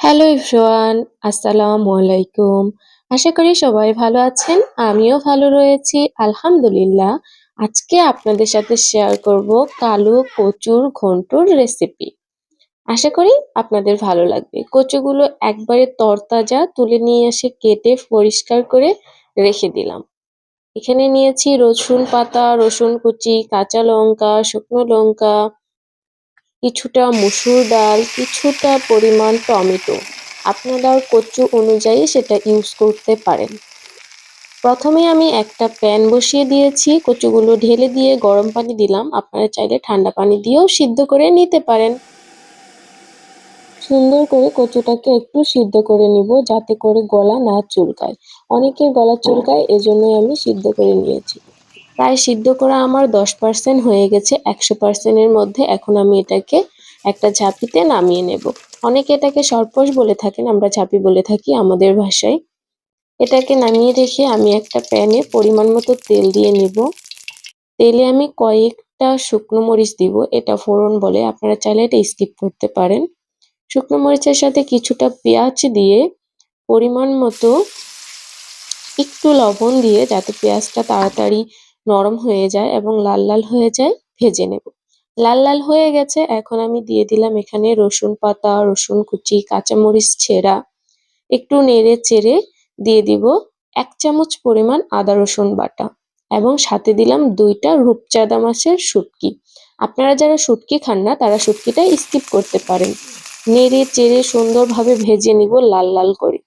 Hello everyone আসসালামু আলাইকুম আশা করি সবাই ভালো আছেন। আমিও ভালো রয়েছি। আলহামদুলিল্লাহ। আজকে আপনাদের সাথে শেয়ার করব কালো কচুর ঘন্টুর রেসিপি আশা করি আপনাদের ভালো লাগবে। কচুগুলো একবারে তরতাজা তুলে নিয়ে এসে কেটে পরিষ্কার করে রেখে দিলাম। এখানে নিয়েছি রসুন পাতা, রসুন কুচি, কাঁচা লঙ্কা, শুকনো লঙ্কা কিছুটা মুসুর ডাল, কিছুটা পরিমাণ টমেটো। আপনারা কচু অনুযায়ী সেটা ইউজ করতে পারেন। প্রথমে আমি একটা প্যান বসিয়ে দিয়েছি, কচুগুলো ঢেলে দিয়ে গরম পানি দিলাম। আপনারা চাইলে ঠান্ডা পানি দিয়েও সিদ্ধ করে নিতে পারেন। সুন্দর করে কচুটাকে একটু সিদ্ধ করে নিব, যাতে করে গলা না চুলকায়। অনেকের গলা চুলকায়, এজন্যই আমি সিদ্ধ করে নিয়েছি। প্রায় সিদ্ধ করা আমার দশ পার্সেন্ট হয়ে গেছে। একশো পার্সেন্টের মধ্যে এখন আমি এটাকে একটা ঝাঁপিতে নামিয়ে নেব। অনেকে এটাকে সরপোষ বলে থাকেন, আমরা ঝাঁপি বলে থাকি আমাদের ভাষায়। এটাকে নামিয়ে রেখে আমি একটা প্যানে পরিমাণ মতো তেল দিয়ে নিব। তেলে আমি কয়েকটা শুকনো মরিচ দিব, এটা ফোড়ন বলে। আপনারা চাইলে এটা স্কিপ করতে পারেন। শুকনো মরিচের সাথে কিছুটা পেঁয়াজ দিয়ে পরিমাণ মতো একটু লবণ দিয়ে, যাতে পেঁয়াজটা তাড়াতাড়ি নরম হয়ে যায় এবং লাল লাল হয়ে যায়, ভেজে নেব। লাল লাল হয়ে গেছে, এখন আমি দিয়ে দিলাম এখানে রসুন পাতা, রসুন কুচি, কাঁচামরিচ ছেঁড়া। একটু নেড়ে চেড়ে দিয়ে দিব এক চামচ পরিমাণ আদা রসুন বাটা এবং সাথে দিলাম দুইটা রূপচাঁদা মাছের শুটকি। আপনারা যারা শুটকি খান না, তারা শুটকিটা স্কিপ করতে পারেন। নেড়ে চেড়ে সুন্দরভাবে ভেজে নিব লাল লাল করে।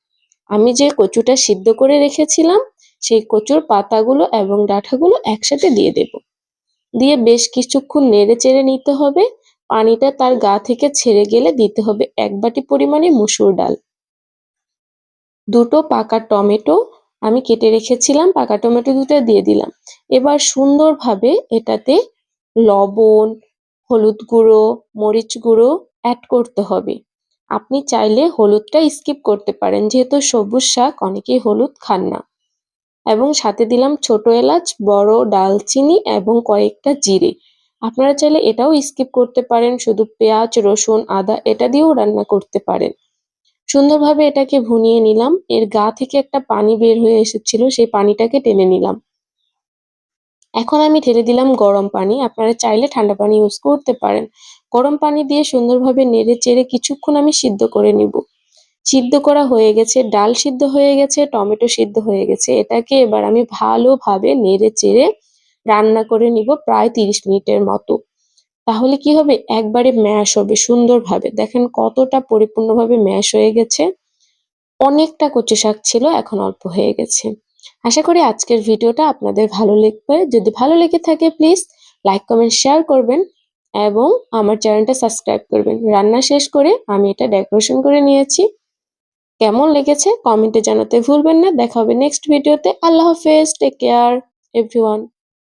আমি যে কচুটা সিদ্ধ করে রেখেছিলাম সেই কচুর পাতাগুলো এবং ডাঁটাগুলো একসাথে দিয়ে দেব। দিয়ে বেশ কিছুক্ষণ নেড়ে চেড়ে নিতে হবে। পানিটা তার গা থেকে ছেড়ে গেলে দিতে হবে এক বাটি পরিমাণে মুসুর ডাল। দুটো পাকা টমেটো আমি কেটে রেখেছিলাম, পাকা টমেটো দুটো দিয়ে দিলাম। এবার সুন্দরভাবে এটাতে লবণ, হলুদ গুঁড়ো, মরিচ গুঁড়ো অ্যাড করতে হবে। আপনি চাইলে হলুদটা স্কিপ করতে পারেন, যেহেতু সবুজ শাক, অনেকেই হলুদ খান না। এবং সাথে দিলাম ছোট এলাচ, বড় ডালচিনি এবং কয়েকটা জিরে। আপনারা চাইলে এটাও স্কিপ করতে পারেন, শুধু পেঁয়াজ, রসুন, আদা এটা দিয়েও রান্না করতে পারেন। সুন্দরভাবে এটাকে ভুনিয়ে নিলাম। এর গা থেকে একটা পানি বের হয়ে এসেছিল, সেই পানিটাকে টেনে নিলাম। এখন আমি ঢেলে দিলাম গরম পানি। আপনারা চাইলে ঠান্ডা পানি ইউজ করতে পারেন। গরম পানি দিয়ে সুন্দরভাবে নেড়ে চেড়ে কিছুক্ষণ আমি সিদ্ধ করে নিব। সিদ্ধ করা হয়ে গেছে, ডাল সিদ্ধ হয়ে গেছে, টমেটো সিদ্ধ হয়ে গেছে। এটাকে এবার আমি ভালোভাবে নেড়ে চেড়ে রান্না করে নিব প্রায় তিরিশ মিনিটের মতো। তাহলে কি হবে? একবারে ম্যাশ হবে সুন্দরভাবে। দেখেন কতটা পরিপূর্ণভাবে ম্যাশ হয়ে গেছে। অনেকটা কচু শাক ছিল, এখন অল্প হয়ে গেছে। আশা করি আজকের ভিডিওটা আপনাদের ভালো লাগবে। যদি ভালো লেগে থাকে, প্লিজ লাইক, কমেন্ট, শেয়ার করবেন এবং আমার চ্যানেলটা সাবস্ক্রাইব করবেন। রান্না শেষ করে আমি এটা ডেকোরেশন করে নিয়েছি। কেমন লেগেছে? কমেন্টে জানাতে ভুলবেন না। দেখা হবে নেক্সট ভিডিওতে আল্লাহ হাফেজ। Take care everyone